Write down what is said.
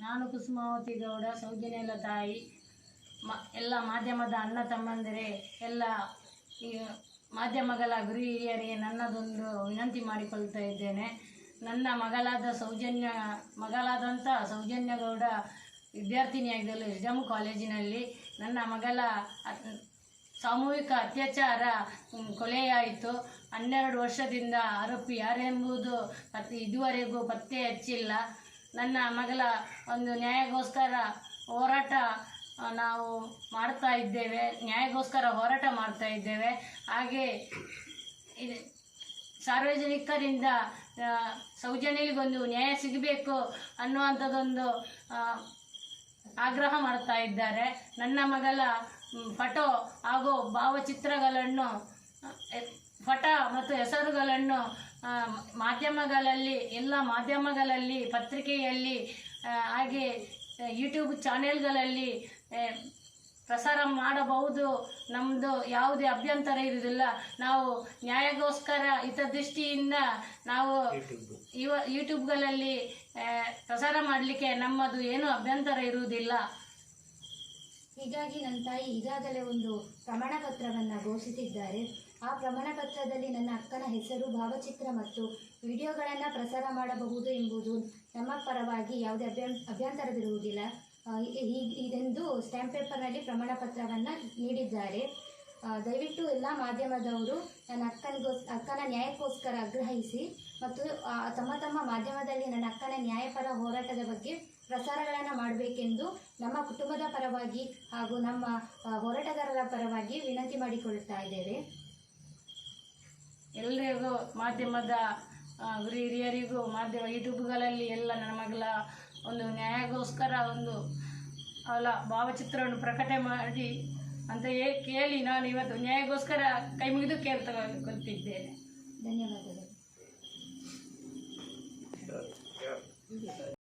ನಾನು ಕುಸುಮಾವತಿ ಗೌಡ ಸೌಜನ್ಯಲ ತಾಯಿ, ಮ, ಎಲ್ಲ ಮಾಧ್ಯಮದ ಅಣ್ಣ ತಮ್ಮಂದಿರೇ, ಎಲ್ಲ ಈ ಮಾಧ್ಯಮಗಳ ಗುರು ಹಿರಿಯರಿಗೆ ನನ್ನದೊಂದು ವಿನಂತಿ ಮಾಡಿಕೊಳ್ತಾ ಇದ್ದೇನೆ. ನನ್ನ ಮಗಳಾದ ಸೌಜನ್ಯ, ಮಗಳಾದಂಥ ಸೌಜನ್ಯ ಗೌಡ ವಿದ್ಯಾರ್ಥಿನಿಯಾಗಿದ್ದಲು ನಿಜಾಮ್ ಕಾಲೇಜಿನಲ್ಲಿ, ನನ್ನ ಮಗಳ ಸಾಮೂಹಿಕ ಅತ್ಯಾಚಾರ ಕೊಲೆಯಾಯಿತು. ಹನ್ನೆರಡು ವರ್ಷದಿಂದ ಆರೋಪಿ ಯಾರೆಂಬುದು ಇದುವರೆಗೂ ಪತ್ತೆ ಹಚ್ಚಿಲ್ಲ. ನನ್ನ ಮಗಳ ಒಂದು ನ್ಯಾಯಗೋಸ್ಕರ ಹೋರಾಟ ನಾವು ಮಾಡ್ತಾ ಇದ್ದೇವೆ. ನ್ಯಾಯಗೋಸ್ಕರ ಹೋರಾಟ ಮಾಡ್ತಾ ಇದ್ದೇವೆ. ಹಾಗೆ ಇದು ಸಾರ್ವಜನಿಕರಿಂದ ಸೌಜನ್ಯಗೊಂದು ನ್ಯಾಯ ಸಿಗಬೇಕು ಅನ್ನುವಂಥದ್ದೊಂದು ಆಗ್ರಹ ಮಾಡ್ತಾ ಇದ್ದಾರೆ. ನನ್ನ ಮಗಳ ಫಟೋ ಹಾಗೂ ಭಾವಚಿತ್ರಗಳನ್ನು ಫಟ ಮತ್ತು ಹೆಸರುಗಳನ್ನು ಮಾಧ್ಯಮಗಳಲ್ಲಿ ಎಲ್ಲ ಮಾಧ್ಯಮಗಳಲ್ಲಿ ಪತ್ರಿಕೆಯಲ್ಲಿ ಹಾಗೆ ಯೂಟ್ಯೂಬ್ ಚಾನೆಲ್ಗಳಲ್ಲಿ ಪ್ರಸಾರ ಮಾಡಬಹುದು. ನಮ್ಮದು ಯಾವುದೇ ಅಭ್ಯಂತರ ಇರುವುದಿಲ್ಲ. ನಾವು ನ್ಯಾಯಕ್ಕೋಸ್ಕರ ಹಿತದೃಷ್ಟಿಯಿಂದ ನಾವು ಯುವ ಯೂಟ್ಯೂಬ್ಗಳಲ್ಲಿ ಪ್ರಸಾರ ಮಾಡಲಿಕ್ಕೆ ನಮ್ಮದು ಏನೂ ಅಭ್ಯಂತರ ಇರುವುದಿಲ್ಲ. ಹೀಗಾಗಿ ನನ್ನ ತಾಯಿ ಈಗಾಗಲೇ ಒಂದು ಪ್ರಮಾಣ ಪತ್ರವನ್ನು ಘೋಷಿಸಿದ್ದಾರೆ. ಆ ಪ್ರಮಾಣ ಪತ್ರದಲ್ಲಿ ನನ್ನ ಅಕ್ಕನ ಹೆಸರು, ಭಾವಚಿತ್ರ ಮತ್ತು ವಿಡಿಯೋಗಳನ್ನು ಪ್ರಸಾರ ಮಾಡಬಹುದು ಎಂಬುದು ನಮ್ಮ ಪರವಾಗಿ ಯಾವುದೇ ಅಭ್ಯಂ, ಅಭ್ಯಂತರವಿರುವುದಿಲ್ಲ. ಇದೆಂದು ಸ್ಟ್ಯಾಂಪ್ ಪೇಪರ್ನಲ್ಲಿ ಪ್ರಮಾಣ ಪತ್ರವನ್ನು ನೀಡಿದ್ದಾರೆ. ದಯವಿಟ್ಟು ಎಲ್ಲ ಮಾಧ್ಯಮದವರು ನನ್ನ ಅಕ್ಕನಿಗೋಸ್ ಅಕ್ಕನ ನ್ಯಾಯಕ್ಕೋಸ್ಕರ ಆಗ್ರಹಿಸಿ ಮತ್ತು ತಮ್ಮ ತಮ್ಮ ಮಾಧ್ಯಮದಲ್ಲಿ ನನ್ನ ಅಕ್ಕನ ನ್ಯಾಯಪರ ಹೋರಾಟದ ಬಗ್ಗೆ ಪ್ರಸಾರಗಳನ್ನು ಮಾಡಬೇಕೆಂದು ನಮ್ಮ ಕುಟುಂಬದ ಪರವಾಗಿ ಹಾಗೂ ನಮ್ಮ ಹೋರಾಟಗಾರರ ಪರವಾಗಿ ವಿನಂತಿ ಮಾಡಿಕೊಳ್ಳುತ್ತಾ ಇದ್ದೇವೆ. ಎಲ್ಲರಿಗೂ ಮಾಧ್ಯಮದ ಹಿರಿಯರಿಗೂ ಮಾಧ್ಯಮ ಯೂಟ್ಯೂಬ್ಗಳಲ್ಲಿ ಎಲ್ಲ ನನ್ನ ಮಗಳ ಒಂದು ನ್ಯಾಯಗೋಸ್ಕರ ಒಂದು ಅವಳ ಭಾವಚಿತ್ರವನ್ನು ಪ್ರಕಟ ಮಾಡಿ ಅಂತ ಕೇಳಿ ನಾನು ಇವತ್ತು ನ್ಯಾಯಕ್ಕೋಸ್ಕರ ಕೈ ಮುಗಿದು ಕೇಳ್ತಾ ಕಲ್ತಿದ್ದೇನೆ ಧನ್ಯವಾದಗಳು.